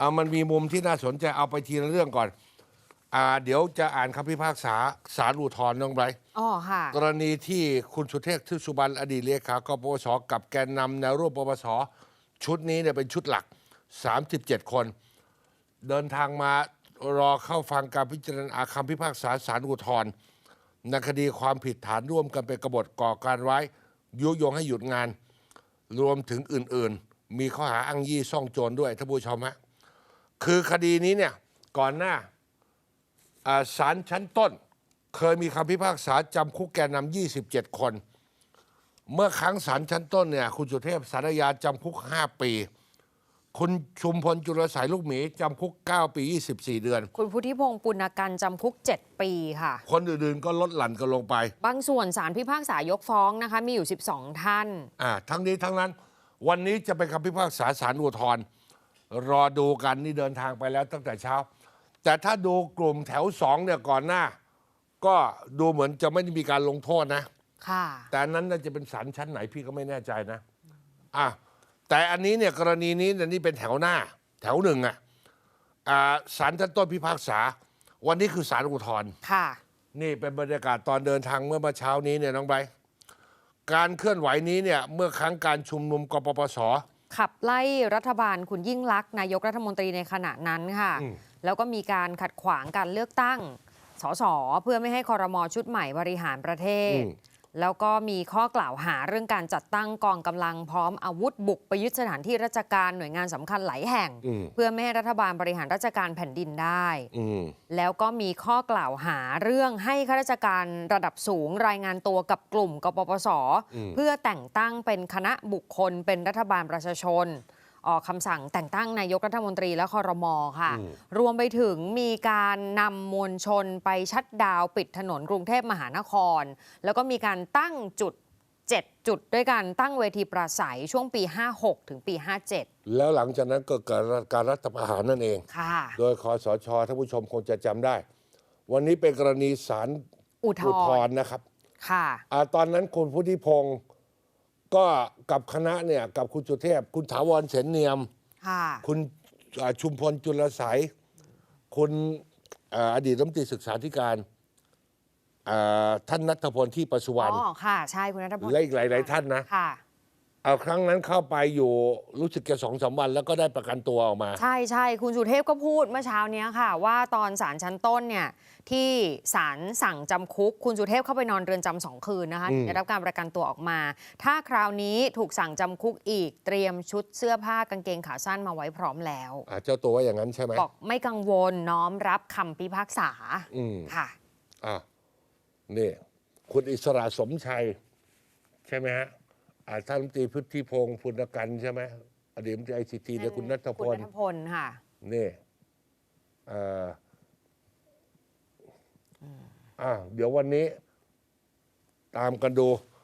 อ่ามันมีมุมที่น่าสนใจเอาไปทีละเรื่องก่อน อ่า เดี๋ยวจะอ่านคำพิพากษาสารอุทธรณ์น้องไบรท์อ๋อค่ะ กรณีที่คุณสุเทพทึกสุบรรณอดีตเลขากปปสกับแกนนำแนวร่วมปปสชุดนี้เนี่ยเป็นชุดหลัก 37 คน เดินทางมารอเข้าฟังการพิจารณาคำพิพากษาสารอุทธรณ์ในคดีความผิดฐานร่วมกันเป็นกบฏก่อการร้ายยุยงให้หยุดงาน รวมถึงอื่นๆ มีข้อหาอ้างยี่ซ่องโจรด้วยท่านผู้ชมฮะ คือคดีนี้เนี่ยก่อนหน้าอ่าศาลชั้นต้น เคยมีคำพิพากษาจำคุกแกนนำ27 คน เมื่อครั้งศาลชั้นต้นเนี่ยคุณสุเทพสารยาจำคุก 5 ปี คุณชุมพลจุลสายลูกหมีจำคุก 9 ปี 24 เดือน คุณพุทธิพงศ์ปุณกันจำคุก 7 ปีค่ะ คนอื่นๆก็ลดหลั่นกันลงไป บางส่วนสารพิพากษายกฟ้องนะคะมีอยู่ 12 ท่านอ่าทั้งนี้ทั้งนั้น วันนี้จะเป็นคำพิพากษาสารอุทธรณ์ รอดูกันนี่เดินทางไปแล้วตั้งแต่เช้า แต่ถ้าดูกลุ่มแถวสองเนี่ยก่อนหน้า ก็ดูเหมือนจะไม่ได้มีการลงโทษนะ ค่ะ แต่อันนั้นน่าจะเป็นศาลชั้นไหนพี่ก็ไม่แน่ใจนะอะแต่อันนี้เนี่ยกรณีนี้เนี่ยนี่เป็นแถวหน้า แถวหนึ่งอะอ่าศาลชั้นต้นพิพากษา วันนี้คือศาลอุทธรณ์ค่ะ นี่เป็นบรรยากาศตอนเดินทางเมื่อเมื่อเช้านี้เนี่ยน้องไบร์ทการเคลื่อนไหวนี้เนี่ยเมื่อครั้งการชุมนุมกปปส ขับไล่รัฐบาลคุณยิ่งลักษณ์นายกรัฐมนตรีในขณะนั้นค่ะอืมแล้วก็มีการขัดขวางการเลือกตั้งสสเพื่อไม่ให้คอรมอชุดใหม่บริหารประเทศอืม แล้วก็มีข้อกล่าวหาเรื่องการจัดตั้งกองกำลังพร้อมอาวุธบุกไปยึดสถานที่ราชการหน่วยงานสำคัญหลายแห่งอืมเพื่อไม่ให้รัฐบาลบริหารราชการแผ่นดินได้อืมแล้วก็มีข้อกล่าวหาเรื่องให้ข้าราชการระดับสูงรายงานตัวกับกลุ่มกปปสอืมเพื่อแต่งตั้งเป็นคณะบุคคลเป็นรัฐบาลประชาชน ออกคำสั่งแต่งตั้งนายกรัฐมนตรีและคอรมอค่ะ รวมไปถึงมีการนำมวลชนไปชัดดาวน์ปิดถนนกรุงเทพมหานคร แล้วก็มีการตั้งจุด 7 จุดด้วยการตั้งเวทีปราศัยช่วงปี 56 ถึงปี 57 แล้วหลังจากนั้นก็เกิดการรัฐประหารนั่นเองค่ะโดยคอสชท่านผู้ชมคงจะจำได้ วันนี้เป็นกรณีศาลอุทธอุทธรรณ์ณ์นะครับ ค่ะอาตอนนั้นคุณพุทธิพงศ์ ก็กับคณะเนี่ยกับคุณสุเทพ คุณถาวรเสนเนียม ค่ะคุณอ่าชุมพลจุลสายคุณอ่าอดีตรัฐมนตรีศึกษาธิการอ่าท่านนัทพลที่ประสุวรรณ อ๋อค่ะ ใช่คุณนัทพลและอีกหลายๆท่านนะ ค่ะ เอาครั้งนั้นเข้าไปอยู่รู้สึกแค่สองสามวัน แล้วก็ได้ประกันตัวออกมา ใช่ใช่คุณสุเทพก็พูดเมื่อเช้านี้ค่ะ ว่าตอนศาลชั้นต้นเนี่ยที่ศาลสั่งจำคุก คุณสุเทพเข้าไปนอนเรือนจำสองคืนนะคะอืมได้รับการประกันตัวออกมา ถ้าคราวนี้ถูกสั่งจำคุกอีกเตรียมชุดเสื้อผ้ากางเกงขาสั้นมาไว้พร้อมแล้วอ่าเจ้าตัวว่าอย่างนั้นใช่ไหมบอกไม่กังวลน้อมรับคำพิพากษาอืมค่ะอ่านี่คุณอิสระสมชัย ใช่ไหมฮะอ่า ท่านรัฐมนตรีพุทธิพงศ์ปุณกันใช่ไหมอดีตรัฐมนตรีไอซีทีและคุณนัทพคุณลนัทพลค่ะนี่เอ่ออ่าเดี๋ยววันนี้ ตามกันดู